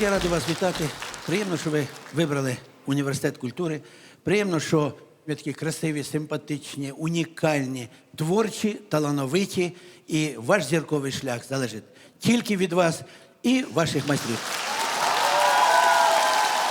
Я радий вас вітати. Приємно, що ви вибрали університет культури. Приємно, що ви такі красиві, симпатичні, унікальні, творчі, талановиті. І ваш зірковий шлях залежить тільки від вас і ваших майстрів.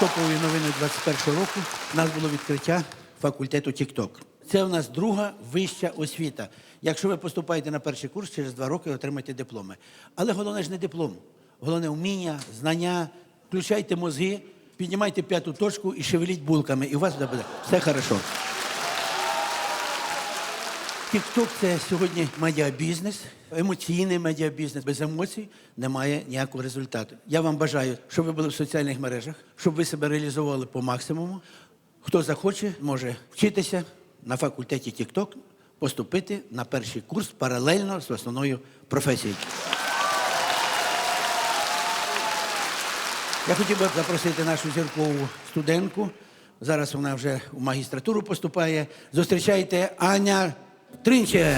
Топовою новиною 21 року у нас було відкриття факультету TikTok. Це у нас друга вища освіта. Якщо ви поступаєте на перший курс, через два роки отримаєте дипломи. Але головне ж не диплом. Головне вміння, знання. Включайте мозги, піднімайте п'яту точку і шевеліть булками, і у вас буде все хорошо. Тікток це сьогодні медіабізнес, емоційний медіабізнес. Без емоцій немає ніякого результату. Я вам бажаю, щоб ви були в соціальних мережах, щоб ви себе реалізовували по максимуму. Хто захоче, може вчитися на факультеті Тікток, поступити на перший курс паралельно з основною професією. Я хотів би запросити нашу зіркову студентку. Зараз вона вже у магістратуру поступає. Зустрічайте Аня Тринче.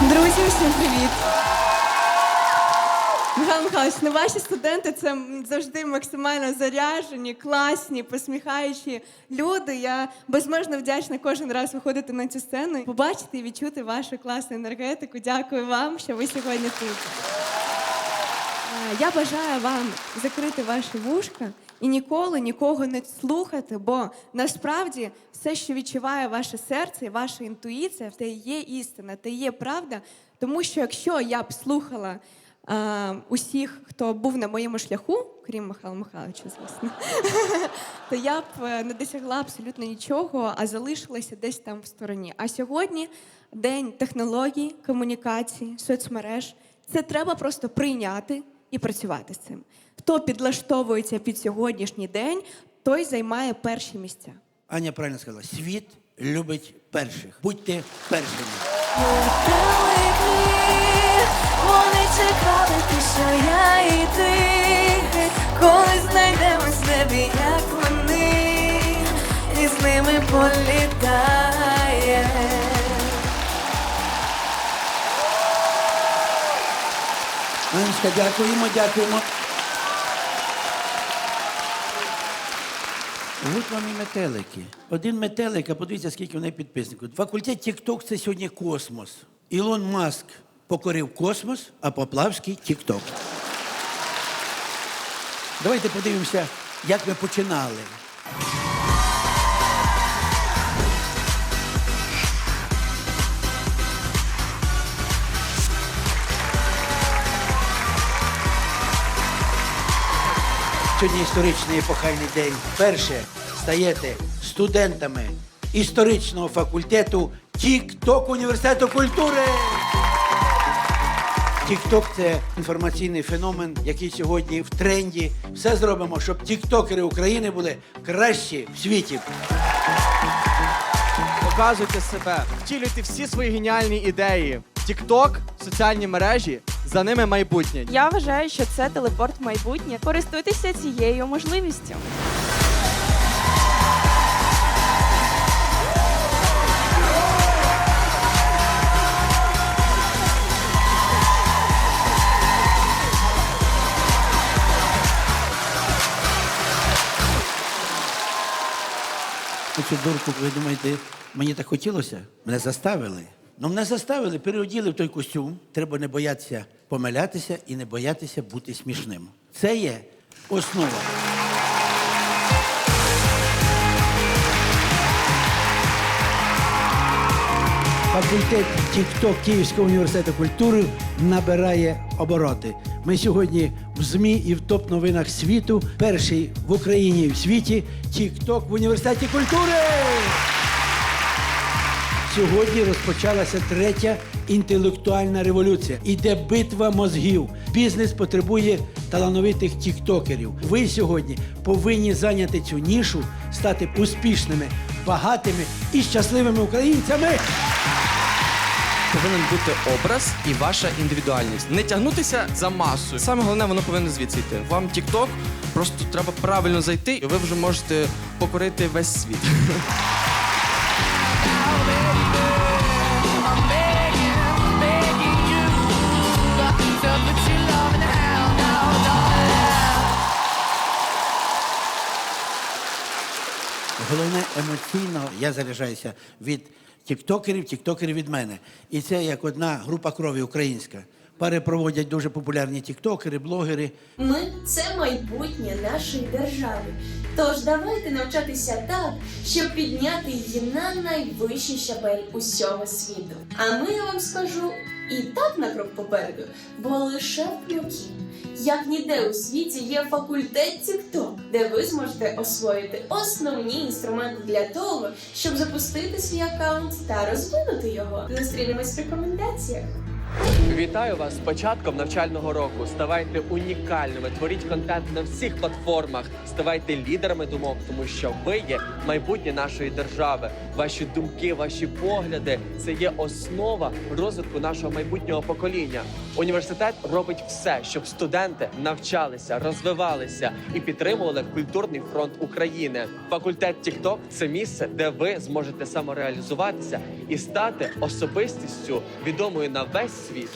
Друзі, всім привіт! Михайло Михайлович, ну ваші студенти це завжди максимально заряжені, класні, посміхаючі люди. Я безмежно вдячна кожен раз виходити на цю сцену, побачити і відчути вашу класну енергетику. Дякую вам, що ви сьогодні тут. Е, Я бажаю вам закрити ваші вушка і ніколи нікого не слухати, бо насправді все, що відчуває ваше серце ваша інтуїція, і є істина, і є правда. Тому що якщо я б слухала усіх, хто був на моєму шляху, крім Михайла Михайловича, звісно, то я б е, не досягла абсолютно нічого, а залишилася десь там в стороні. А сьогодні день технологій, комунікацій, соцмереж. Це треба просто прийняти і працювати з цим. Хто підлаштовується під сьогоднішній день, той займає перші місця. Аня правильно сказала: світ любить перших. Будьте першими. Вони чекали ти, що я і ти, коли знайдемось в як вони, і ними політає. Дякуємо, дякуємо. От вам і метелики. Один метелик, а подивіться, скільки в неї підписників. Факультет TikTok – це сьогодні космос. Ілон Маск покорив космос, а Поплавський TikTok. Давайте подивимося, як ми починали. Сьогодні історичний епохальний день. Перше стаєте студентами історичного факультету Тік-Ток університету культури. Тік-Ток це інформаційний феномен, який сьогодні в тренді. Все зробимо, щоб тіктокери України були кращі в світі. Показуйте себе, втілюйте всі свої геніальні ідеї. Тікток, соціальні мережі, за ними майбутнє. Я вважаю, що це телепорт в майбутнє. Користуйтеся цією можливістю. Оцю дурку, ви думаєте, мені так хотілося? Мене заставили. Ну, мене заставили, переоділи в той костюм. Треба не боятися помилятися і не боятися бути смішним. Це є основа. Факультет TikTok Київського університету культури набирає обороти. Ми сьогодні в ЗМІ і в топ-новинах світу. Перший в Україні і в світі TikTok в університеті культури. Сьогодні розпочалася третя інтелектуальна революція. Іде битва мозгів. Бізнес потребує талановитих тіктокерів. Ви сьогодні повинні зайняти цю нішу, стати успішними, багатими і щасливими українцями повинен бути образ і ваша індивідуальність. Не тягнутися за масою. Саме головне, воно повинно звідси йти. Вам TikTok, просто треба правильно зайти, і ви вже можете покорити весь світ. Головне емоційно я заряджаюся від тіктокерів, тіктокерів від мене. І це як одна група крові українська. Пари проводять дуже популярні тіктокери, блогери. Ми це майбутнє нашої держави. Тож давайте навчатися так, щоб підняти її на найвищий щабель усього світу. А ми я вам скажу і так на крок попереду, бо лише в Клюкі, як ніде у світі є факультет TikTok, де ви зможете освоїти основні інструменти для того, щоб запустити свій аккаунт та розвинути його. Зустрінемось в рекомендаціях. Вітаю вас з початком навчального року. Ставайте унікальними, творіть контент на всіх платформах, ставайте лідерами думок, тому що ви є майбутнє нашої держави. Ваші думки, ваші погляди це є основа розвитку нашого майбутнього покоління. Університет робить все, щоб студенти навчалися, розвивалися і підтримували культурний фронт України. Факультет TikTok – це місце, де ви зможете самореалізуватися і стати особистістю відомою на весь світ.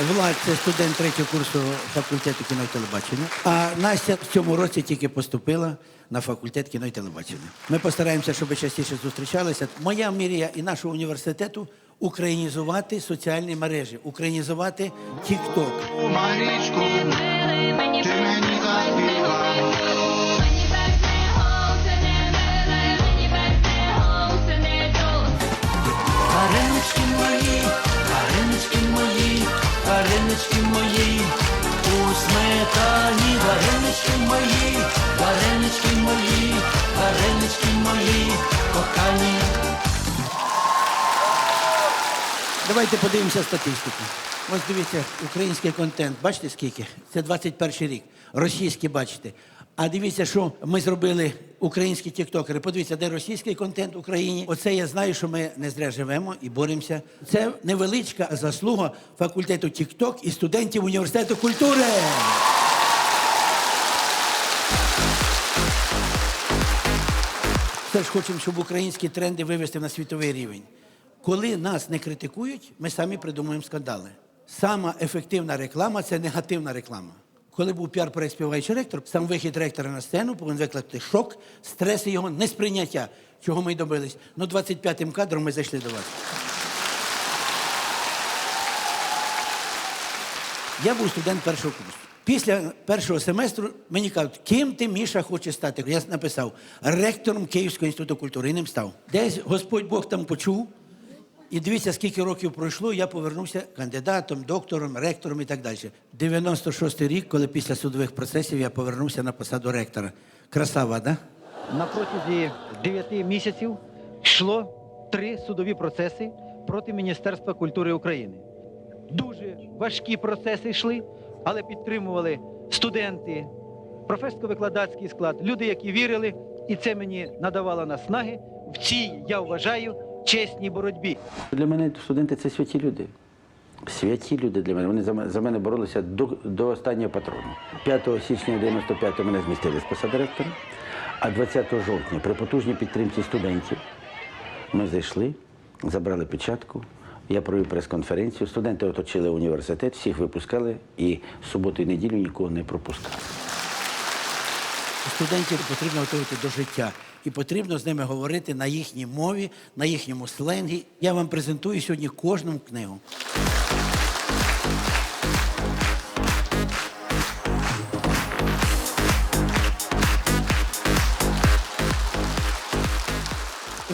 Влад це студент третього курсу факультету кіно і телебачення. А Настя в цьому році тільки поступила на факультет кіно і телебачення. Ми постараємося, щоб частіше зустрічалися. Моя мрія і нашого університету українізувати соціальні мережі, українізувати TikTok. Марічку, ти мені заспівай. Варенички мої, у сметані, варенички мої, варенички мої, варенички мої, кохані. Давайте подивимося статистику. Ось дивіться, український контент. Бачите скільки? Це 21 рік. Російський бачите. А дивіться, що ми зробили українські тіктокери. Подивіться, де російський контент в Україні. Оце я знаю, що ми не зря живемо і боремося. Це невеличка заслуга факультету Тікток і студентів університету культури. Все ж хочемо, щоб українські тренди вивести на світовий рівень. Коли нас не критикують, ми самі придумуємо скандали. Сама ефективна реклама це негативна реклама. Коли був піар-проект співаючий ректор, сам вихід ректора на сцену повинен викликати шок, стрес його несприйняття, чого ми й добились. Ну, 25-м кадром ми зайшли до вас. Я був студент першого курсу. Після першого семестру мені кажуть, ким ти, Міша, хочеш стати? Я написав ректором Київського інституту культури і ним став. Десь Господь Бог там почув. І дивіться, скільки років пройшло, я повернувся кандидатом, доктором, ректором і так далі. 96-й рік, коли після судових процесів я повернувся на посаду ректора. Красава, да? На протязі 9 місяців йшло три судові процеси проти Міністерства культури України. Дуже важкі процеси йшли, але підтримували студенти, професорсько-викладацький склад, люди, які вірили, і це мені надавало наснаги в цій, я вважаю, чесній боротьбі. Для мене студенти це святі люди. Святі люди для мене. Вони за мене, за мене боролися до, до останнього патрону. 5 січня 95-го мене змістили з посади ректора, а 20 жовтня при потужній підтримці студентів ми зайшли, забрали печатку. Я провів прес-конференцію. Студенти оточили університет, всіх випускали і суботу і неділю нікого не пропускали. Студентів потрібно готувати до життя. І потрібно з ними говорити на їхній мові, на їхньому сленгі. Я вам презентую сьогодні кожну книгу.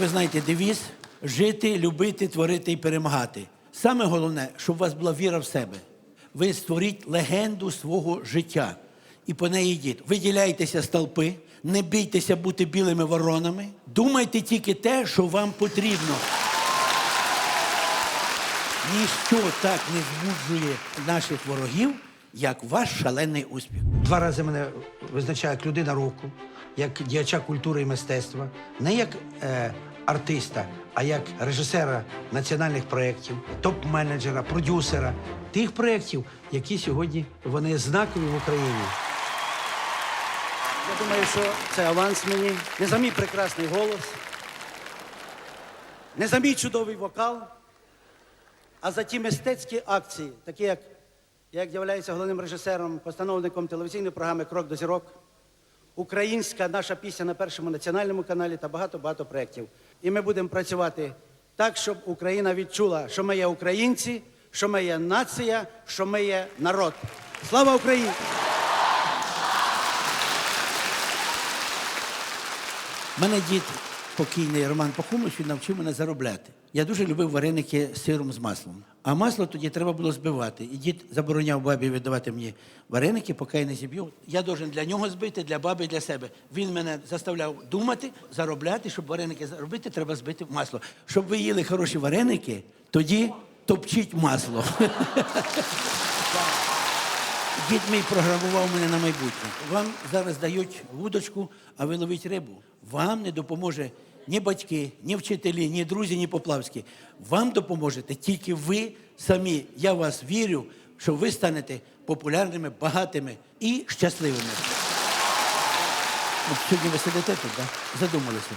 Ви знаєте, девіз жити, любити, творити і перемагати. Саме головне, щоб у вас була віра в себе. Ви створіть легенду свого життя і по неї йдіть. Виділяйтеся з толпи, не бійтеся бути білими воронами. Думайте тільки те, що вам потрібно. Ніщо так не збуджує наших ворогів, як ваш шалений успіх. Два рази мене визначають людина року, як діяча культури і мистецтва, не як е, артиста, а як режисера національних проєктів, топ-менеджера, продюсера тих проєктів, які сьогодні вони знакові в Україні. Я думаю, що це аванс мені не за мій прекрасний голос, не за мій чудовий вокал, а за ті мистецькі акції, такі як я як являюся головним режисером, постановником телевізійної програми Крок до зірок, українська наша пісня на першому національному каналі та багато-багато проєктів. І ми будемо працювати так, щоб Україна відчула, що ми є українці, що ми є нація, що ми є народ. Слава Україні! Мене дід, покійний Роман Пахомович, він навчив мене заробляти. Я дуже любив вареники з сиром з маслом. А масло тоді треба було збивати. І дід забороняв бабі віддавати мені вареники, поки я не зіб'ю. Я должен для нього збити, для баби, для себе. Він мене заставляв думати, заробляти, щоб вареники заробити, треба збити масло. Щоб ви їли хороші вареники, тоді топчіть масло. Дід мій програмував мене на майбутнє. Вам зараз дають вудочку, а ви ловіть рибу. Вам не допоможе ні батьки, ні вчителі, ні друзі, ні поплавські. Вам допоможете тільки ви самі. Я вас вірю, що ви станете популярними, багатими і щасливими. От сьогодні ви сидите тут, да? задумалися.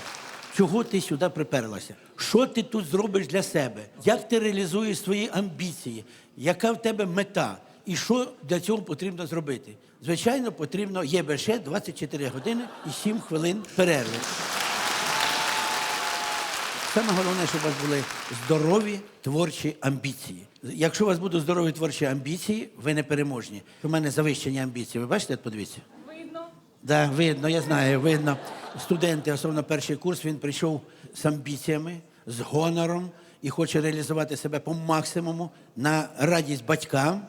Чого ти сюди приперлася? Що ти тут зробиш для себе? Як ти реалізуєш свої амбіції? Яка в тебе мета? І що для цього потрібно зробити? Звичайно, потрібно ЄБШ 24 години і 7 хвилин перерви. Саме головне, щоб у вас були здорові творчі амбіції. Якщо у вас будуть здорові творчі амбіції, ви не переможні. У мене завищені амбіції. Ви бачите, подивіться? Видно. Да, видно, я знаю, видно. Студенти, особливо перший курс, він прийшов з амбіціями, з гонором і хоче реалізувати себе по максимуму на радість батькам,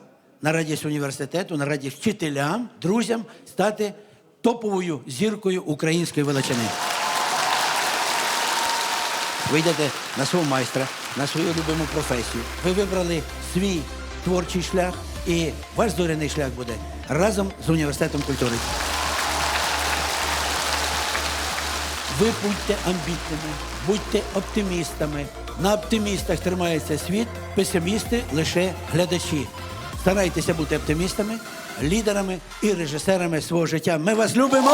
на радість університету, на радість вчителям, друзям стати топовою зіркою української величини. Ви йдете на свого майстра, на свою любиму професію. Ви вибрали свій творчий шлях, і ваш зоряний шлях буде разом з університетом культури. Ви будьте амбітними, будьте оптимістами. На оптимістах тримається світ, песимісти лише глядачі. Старайтеся бути оптимістами, лідерами і режисерами свого життя. Ми вас любимо!